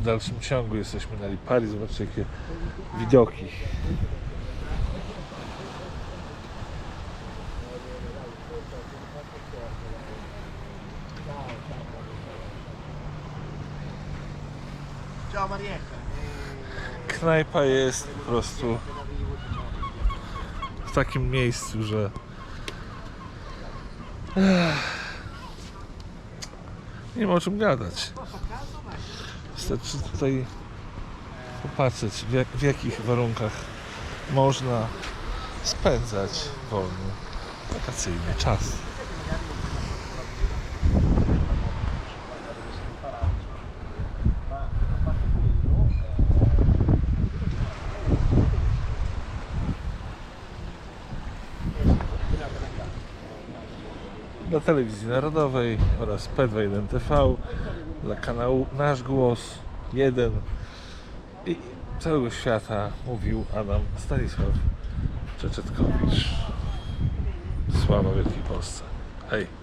w dalszym ciągu. Jesteśmy na Lipari, zobaczcie jakie widoki. Knajpa jest po prostu w takim miejscu, że nie ma o czym gadać. Wystarczy tutaj popatrzeć, w, jak, w jakich warunkach można spędzać wolny, wakacyjny czas. Dla telewizji narodowej oraz P21 TV, dla kanału Nasz Głos 1 i całego świata mówił Adam Stanisław Czeczetkowicz. Sława Wielkiej Polsce. Hej!